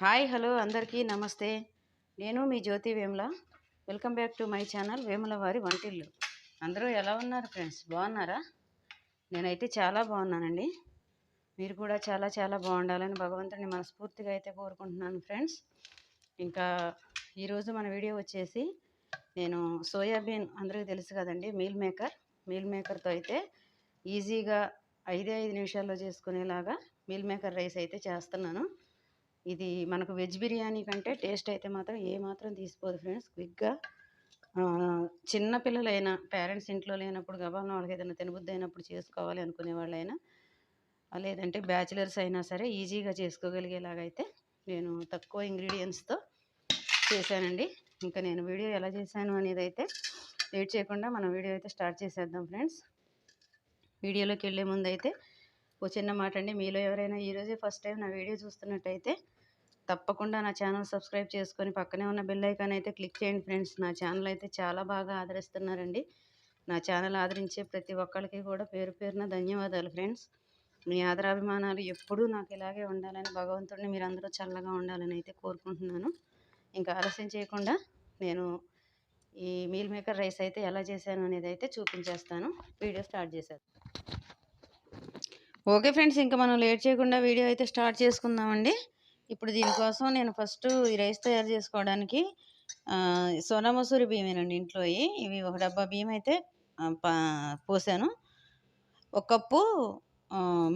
Hi hello అందరికీ నమస్తే. నేను మీ Jyothi Vemula. Welcome back to my channel Vemula వారి వంటిల్లు. అందరూ ఎలా ఉన్నారు ఫ్రెండ్స్? బాగున్నారా? నేనైతే చాలా బాగున్నానండి. మీరు కూడా చాలా చాలా బాగుండాలని భగవంతుని మనస్ఫూర్తిగా అయితే కోరుకుంటున్నాను ఫ్రెండ్స్. ఇంకా ఈరోజు మన వీడియో వచ్చేసి నేను సోయాబీన్ అందరికీ తెలుసు కదండి మీల్ మేకర్. మీల్ మేకర్తో అయితే ఈజీగా ఐదే ఐదు నిమిషాల్లో చేసుకునేలాగా మీల్ మేకర్ రైస్ అయితే చేస్తున్నాను. ఇది మనకు వెజ్ బిర్యానీ కంటే టేస్ట్ అయితే మాత్రం ఏ మాత్రం తీసిపోదు ఫ్రెండ్స్. క్విక్గా చిన్న పిల్లలైనా పేరెంట్స్ ఇంట్లో లేనప్పుడు గబాలను వాళ్ళకి ఏదైనా తినబుద్ధి అయినప్పుడు చేసుకోవాలి అనుకునే వాళ్ళైనా లేదంటే బ్యాచిలర్స్ అయినా సరే ఈజీగా చేసుకోగలిగేలాగా అయితే నేను తక్కువ ఇంగ్రీడియంట్స్తో చేశానండి. ఇంకా నేను వీడియో ఎలా చేశాను అనేది అయితే లేట్ చేయకుండా మనం వీడియో అయితే స్టార్ట్ చేసేద్దాం ఫ్రెండ్స్. వీడియోలోకి వెళ్ళే ముందు అయితే ఓ చిన్న మాట అండి మీలో ఎవరైనా ఈరోజే ఫస్ట్ టైం నా వీడియో చూస్తున్నట్టయితే తప్పకుండా నా ఛానల్ సబ్స్క్రైబ్ చేసుకొని పక్కనే ఉన్న బెల్ ఐకాన్ అయితే క్లిక్ చేయండి ఫ్రెండ్స్. నా ఛానల్ అయితే చాలా బాగా ఆదరిస్తున్నారండి. నా ఛానల్ ఆదరించే ప్రతి ఒక్కరికి కూడా పేరు పేరున ధన్యవాదాలు ఫ్రెండ్స్. మీ ఆదరాభిమానాలు ఎప్పుడూ నాకు ఇలాగే ఉండాలని భగవంతుడిని మీరందరూ చల్లగా ఉండాలని అయితే కోరుకుంటున్నాను. ఇంకా ఆలస్యం చేయకుండా నేను ఈ మీల్ మేకర్ రైస్ అయితే ఎలా చేశాను అనేది అయితే చూపించేస్తాను. వీడియో స్టార్ట్ చేశాను ఓకే ఫ్రెండ్స్ ఇంకా మనం లేట్ చేయకుండా వీడియో అయితే స్టార్ట్ చేసుకుందామండి. ఇప్పుడు దీనికోసం నేను ఫస్ట్ ఈ రైస్ తయారు చేసుకోవడానికి సోనా మసూరి బియ్యమేనండి ఇంట్లో ఇవి ఒక డబ్బా బియ్యం అయితే పా- పోసాను. ఒక కప్పు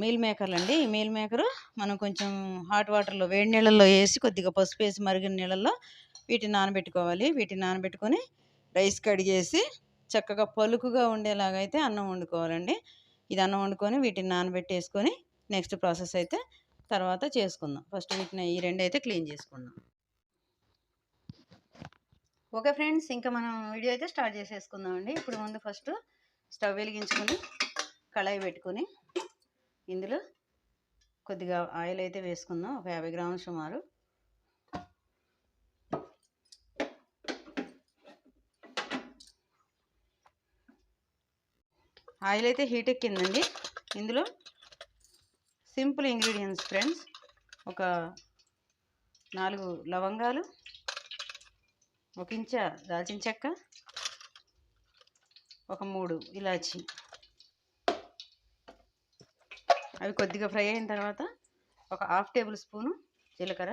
మీల్ మేకర్లు అండి ఈ మీల్ మేకరు మనం కొంచెం హాట్ వాటర్లో వేడి నీళ్ళల్లో వేసి కొద్దిగా పసుపు వేసి మరిగిన నీళ్ళల్లో వీటిని నానబెట్టుకోవాలి. వీటిని నానబెట్టుకొని రైస్ కడిగేసి చక్కగా పలుకుగా ఉండేలాగా అయితే అన్నం వండుకోవాలండి. ఇది అన్నం వండుకొని వీటిని నానబెట్టేసుకొని నెక్స్ట్ ప్రాసెస్ అయితే తర్వాత చేసుకుందాం. ఫస్ట్ వీటిని ఈ రెండు అయితే క్లీన్ చేసుకుందాం. ఓకే ఫ్రెండ్స్ ఇంకా మనం వీడియో అయితే స్టార్ట్ చేసేసుకుందాం అండి. ఇప్పుడు ముందు ఫస్ట్ స్టవ్ వెలిగించుకొని కళాయి పెట్టుకొని ఇందులో కొద్దిగా ఆయిల్ అయితే వేసుకుందాం. ఒక యాభై గ్రాముల సుమారు. ఆయిల్ అయితే హీట్ ఎక్కిందండి. ఇందులో సింపుల్ ఇంగ్రీడియంట్స్ ఫ్రెండ్స్. ఒక నాలుగు లవంగాలు ఒక ఇంచ దాల్చిన చెక్క ఒక మూడు ఇలాచి. అవి కొద్దిగా ఫ్రై అయిన తర్వాత ఒక హాఫ్ టేబుల్ స్పూను జీలకర్ర.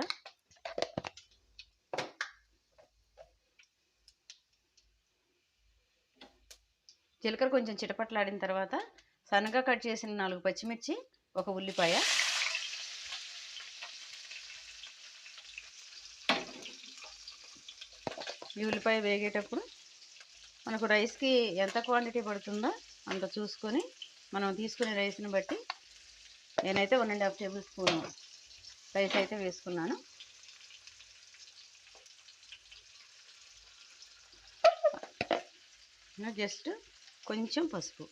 జీలకర్ర కొంచెం చిటపట్లాడిన తర్వాత సన్నగా కట్ చేసిన నాలుగు పచ్చిమిర్చి ఒక ఉల్లిపాయ. ఈ ఉల్లిపాయ వేగేటప్పుడు మనకు రైస్కి ఎంత క్వాంటిటీ పడుతుందో అంత చూసుకొని మనం తీసుకునే రైస్ని బట్టి నేనైతే one and half tablespoon rice అయితే వేసుకున్నాను. జస్ట్ కొంచెం పసుపు.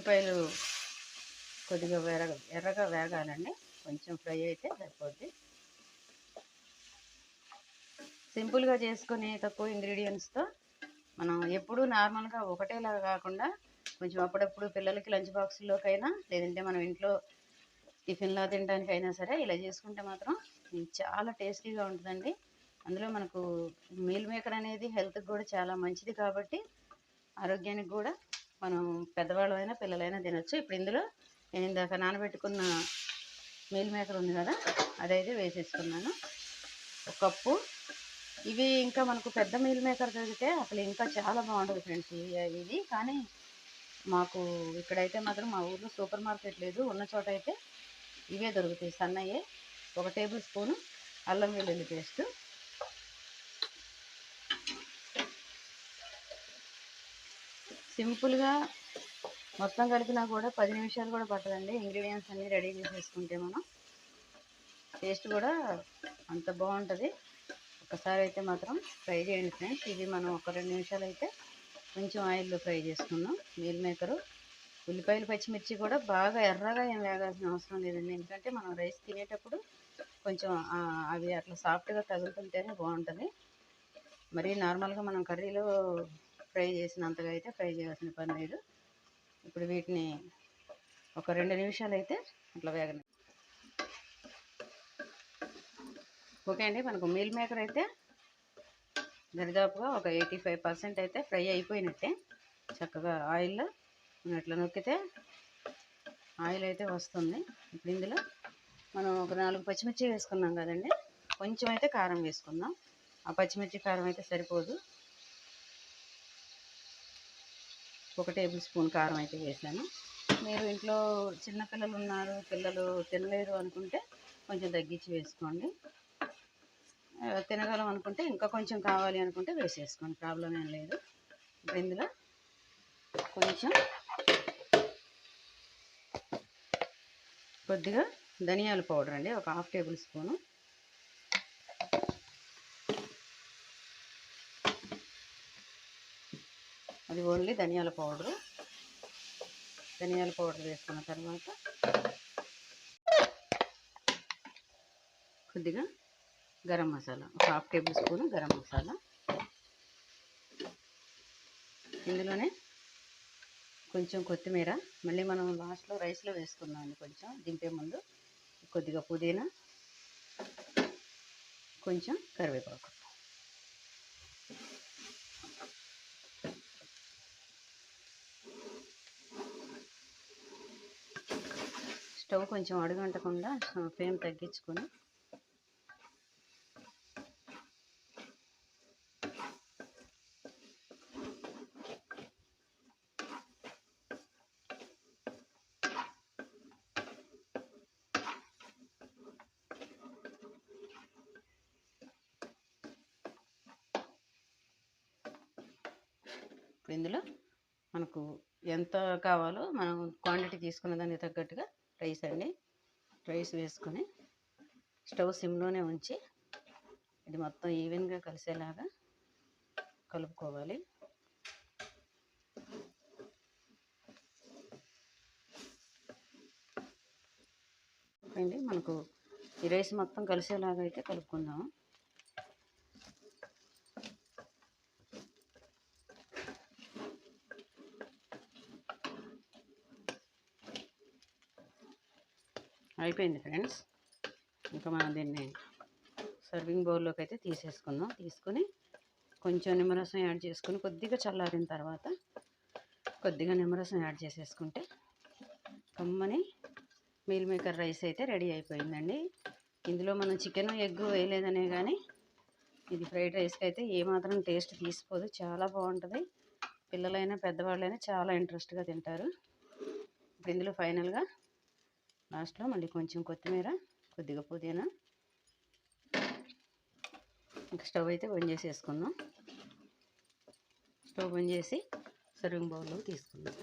ఉల్లిపాయలు కొద్దిగా వేరగ ఎర్రగా వేగాలండి. కొంచెం ఫ్రై అయితే సరిపోద్ది. సింపుల్గా చేసుకుని తక్కువ ఇంగ్రీడియంట్స్తో మనం ఎప్పుడూ నార్మల్గా ఒకటేలాగా కాకుండా కొంచెం అప్పుడప్పుడు పిల్లలకి లంచ్ బాక్సుల్లోకైనా లేదంటే మనం ఇంట్లో టిఫిన్లా తినడానికైనా సరే ఇలా చేసుకుంటే మాత్రం చాలా టేస్టీగా ఉంటుందండి. అందులో మనకు మీల్ మేకర్ అనేది హెల్త్కి కూడా చాలా మంచిది కాబట్టి ఆరోగ్యానికి కూడా మనం పెద్దవాళ్ళమైనా పిల్లలైనా తినొచ్చు. ఇప్పుడు ఇందులో నేను ఇందాక నానబెట్టుకున్న మీల్ మేకర్ ఉంది కదా అదైతే వేసేసుకున్నాను. ఒక కప్పు. ఇవి ఇంకా మనకు పెద్ద మీల్ మేకర్ దొరికితే అసలు ఇంకా చాలా బాగుంటుంది ఫ్రెండ్స్ ఇది. కానీ మాకు ఇక్కడైతే మాత్రం మా ఊర్లో సూపర్ మార్కెట్ లేదు. ఉన్న చోట అయితే ఇవే దొరుకుతాయి సన్నయ్యే ఒక టేబుల్ స్పూను అల్లం వెల్లుల్లి పేస్టు. సింపుల్గా మొత్తం కలిపినా కూడా పది నిమిషాలు కూడా పట్టదండి. ఇంగ్రీడియంట్స్ అన్నీ రెడీ చేసేసుకుంటే మనం టేస్ట్ కూడా అంత బాగుంటుంది. ఒకసారి అయితే మాత్రం ఫ్రై చేయండి ఫ్రెండ్స్ ఇది మనం ఒక రెండు నిమిషాలు అయితే కొంచెం ఆయిల్లో ఫ్రై చేసుకున్నాం మీల్ మేకరు ఉల్లిపాయలు పచ్చిమిర్చి కూడా బాగా ఎర్రగా ఏం వేగాల్సిన అవసరం లేదండి. ఎందుకంటే మనం రైస్ తినేటప్పుడు కొంచెం అవి అట్లా సాఫ్ట్గా తగులుతుంటేనే బాగుంటుంది. మరి నార్మల్గా మనం కర్రీలో ఫ్రై చేసినంతగా అయితే ఫ్రై చేయాల్సిన పని లేదు. ఇప్పుడు వీటిని ఒక రెండు నిమిషాలు అయితే అట్లా వేగన ఓకే అండి మనకు మీల్ మేకర్ అయితే దరిదాపుగా ఒక ఎయిటీ ఫైవ్ పర్సెంట్ అయితే ఫ్రై అయిపోయినట్టే. చక్కగా ఆయిల్లో ఇట్లా నొక్కితే ఆయిల్ అయితే వస్తుంది. ఇప్పుడు ఇందులో మనం ఒక నాలుగు పచ్చిమిర్చి వేసుకున్నాం కదండి కొంచెం అయితే కారం వేసుకుందాం. ఆ పచ్చిమిర్చి కారం అయితే సరిపోదు. ఒక టేబుల్ స్పూన్ కారం అయితే వేసాను. మీరు ఇంట్లో చిన్నపిల్లలు ఉన్నారు పిల్లలు తినలేరు అనుకుంటే కొంచెం తగ్గించి వేసుకోండి. తినగలం అనుకుంటే ఇంకా కొంచెం కావాలి అనుకుంటే వేసేసుకోండి ప్రాబ్లం ఏం లేదు. ఇందులో కొంచెం కొద్దిగా ధనియాల పౌడర్ అండి ఒక హాఫ్ టేబుల్ స్పూను. అది ఓన్లీ ధనియాల పౌడరు. ధనియాల పౌడర్ వేసుకున్న తర్వాత కొద్దిగా గరం మసాలా ఒక half tablespoon garam masala. ఇందులోనే కొంచెం కొత్తిమీర మళ్ళీ మనం లాస్ట్లో రైస్లో వేసుకున్నామండి కొంచెం దింపే ముందు కొద్దిగా పుదీనా కొంచెం కరివేపాకు. స్టవ్ కొంచెం అడుగంటకుండా ఫ్లేమ్ తగ్గించుకొని. ఇందులో మనకు ఎంత కావాలో మనం క్వాంటిటీ తీసుకున్న దానికి తగ్గట్టుగా రైస్ అండి. రైస్ వేసుకొని స్టవ్ సిమ్లోనే ఉంచి ఇది మొత్తం ఈవెన్గా కలిసేలాగా కలుపుకోవాలి. అండి మనకు ఈ రైస్ మొత్తం కలిసేలాగా అయితే కలుపుకుందాము. అయిపోయింది ఫ్రెండ్స్. ఇంకా మనం దీన్ని సర్వింగ్ బౌల్లోకి అయితే తీసేసుకుందాం. తీసుకొని కొంచెం నిమ్మరసం యాడ్ చేసుకుని కొద్దిగా చల్లారిన తర్వాత కొద్దిగా నిమ్మరసం యాడ్ చేసేసుకుంటే కమ్మని మీల్ మేకర్ రైస్ అయితే రెడీ అయిపోయిందండి. ఇందులో మనం చికెన్ ఎగ్ వేయలేదనే కానీ ఇది ఫ్రైడ్ రైస్కి అయితే ఏమాత్రం టేస్ట్ తీసిపోదు. చాలా బాగుంటుంది. పిల్లలైనా పెద్దవాళ్ళైనా చాలా ఇంట్రెస్ట్గా తింటారు. ఇప్పుడు ఇందులో ఫైనల్గా లాస్ట్లో మళ్ళీ కొంచెం కొత్తిమీర కొద్దిగా పుదీనా. ఇంకా స్టవ్ అయితే బంద్ చేసేసుకుందాం. స్టవ్ బంద్ చేసి సర్వింగ్ బౌల్లో తీసుకుందాం.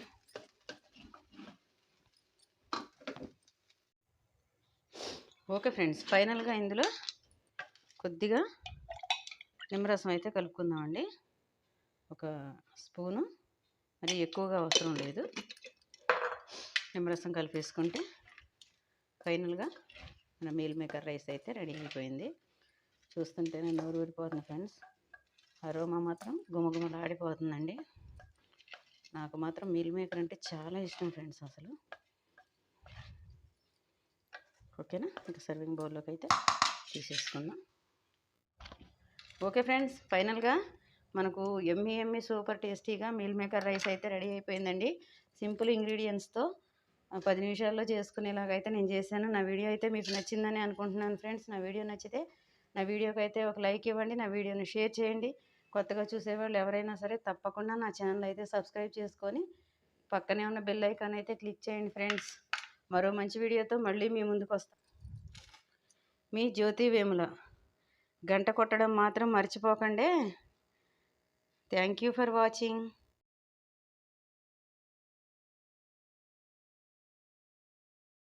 ఓకే ఫ్రెండ్స్ ఫైనల్గా ఇందులో కొద్దిగా నిమ్మరసం అయితే కలుపుకుందామండి. ఒక స్పూను. మరి ఎక్కువగా అవసరం లేదు. నిమ్మరసం కలిపేసుకుంటే ఫైనల్గా మన మీల్ మేకర్ రైస్ అయితే రెడీ అయిపోయింది. చూస్తుంటేనే నోరు ఊరిపోతుంది ఫ్రెండ్స్. అరోమా మాత్రం గుమగుమలాడిపోతుందండి. నాకు మాత్రం మీల్ మేకర్ అంటే చాలా ఇష్టం ఫ్రెండ్స్ అసలు. ఓకేనా? ఇంకా సర్వింగ్ బౌల్లోకి అయితే తీసేసుకుందాం. ఓకే ఫ్రెండ్స్ ఫైనల్గా మనకు ఎమ్మి ఎమ్మి సూపర్ టేస్టీగా మీల్ మేకర్ రైస్ అయితే రెడీ అయిపోయిందండి. సింపుల్ ఇంగ్రీడియంట్స్తో పది నిమిషాల్లో చేసుకునేలాగైతే నేను చేశాను. నా వీడియో అయితే మీకు నచ్చిందని అనుకుంటున్నాను ఫ్రెండ్స్. నా వీడియో నచ్చితే నా వీడియోకి అయితే ఒక లైక్ ఇవ్వండి నా వీడియోని షేర్ చేయండి. కొత్తగా చూసేవాళ్ళు ఎవరైనా సరే తప్పకుండా నా ఛానల్ అయితే సబ్స్క్రైబ్ చేసుకొని పక్కనే ఉన్న బెల్ ఐకాన్ అయితే క్లిక్ చేయండి ఫ్రెండ్స్. మరో మంచి వీడియోతో మళ్ళీ మీ ముందుకు వస్తాను మీ జ్యోతి వేముల. గంట కొట్టడం మాత్రం మర్చిపోకండి. Thank you for watching